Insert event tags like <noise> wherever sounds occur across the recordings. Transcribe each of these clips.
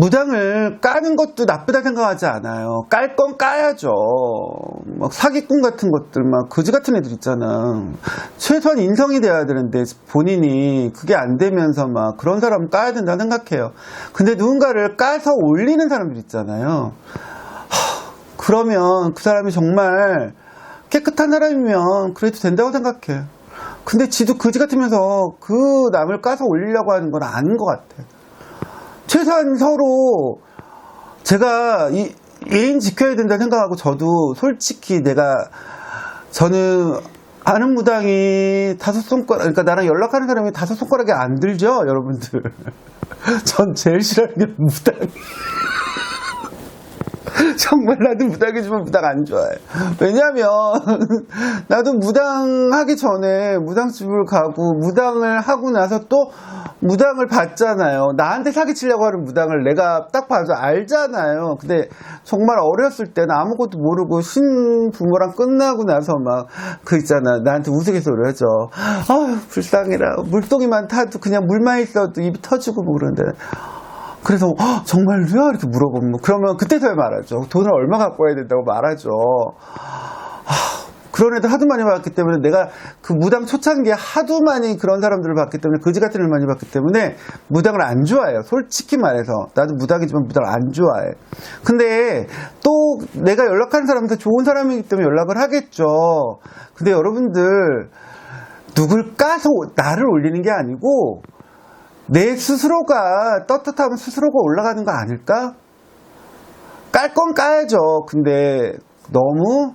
무당을 까는 것도 나쁘다 생각하지 않아요. 깔 건 까야죠. 막 사기꾼 같은 것들, 막 거지 같은 애들 있잖아. 최소한 인성이 돼야 되는데 본인이 그게 안 되면서 막 그런 사람 까야 된다 생각해요. 근데 누군가를 까서 올리는 사람들 있잖아요. 하, 그러면 그 사람이 정말 깨끗한 사람이면 그래도 된다고 생각해. 근데 지도 거지 같으면서 그 남을 까서 올리려고 하는 건 아닌 것 같아. 최소한 서로 제가 이 예인 지켜야 된다 생각하고 저도 솔직히 내가 저는 아는 무당이 다섯 손가락 그러니까 나랑 연락하는 사람이 다섯 손가락이 안 들죠 여러분들. <laughs> 전 제일 싫어하는 게 무당 정말 나도 무당이지만 무당 안 좋아해. 왜냐면, <laughs> 나도 무당 하기 전에 무당집을 가고, 무당을 하고 나서 또 무당을 봤잖아요. 나한테 사기치려고 하는 무당을 내가 딱 봐서 알잖아요. 근데 정말 어렸을 때는 아무것도 모르고 신부모랑 끝나고 나서 막, 그 있잖아. 나한테 우스갯소리 하죠. 아유, 불쌍해라. 물동이만 타도 그냥 물만 있어도 입이 터지고 뭐 그런데. 그래서 "헉, 정말로요? 이렇게 물어보면 뭐 그러면 그때서야 말하죠. 돈을 얼마 갖고 와야 된다고 말하죠. 아, 그런 애들 하도 많이 봤기 때문에 내가 그 무당 초창기에 하도 많이 그런 사람들을 봤기 때문에 거지 같은 애를 많이 봤기 때문에 무당을 안 좋아해요. 솔직히 말해서 나도 무당이지만 무당을 안 좋아해. 근데 또 내가 연락하는 사람한테 좋은 사람이기 때문에 연락을 하겠죠. 근데 여러분들 누굴 까서 나를 올리는 게 아니고 내 스스로가 떳떳하면 스스로가 올라가는 거 아닐까? 깔 건 까야죠. 근데 너무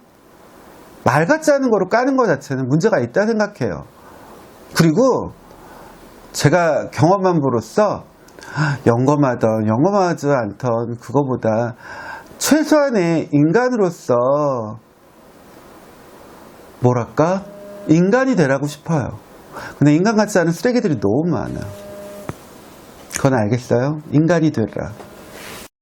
말 같지 않은 거로 까는 것 자체는 문제가 있다 생각해요. 그리고 제가 경험한 부로서 영검하던 영검하지 않던 그거보다 최소한의 인간으로서 뭐랄까 인간이 되라고 싶어요. 근데 인간 같지 않은 쓰레기들이 너무 많아. 그건 알겠어요? 인간이 되라.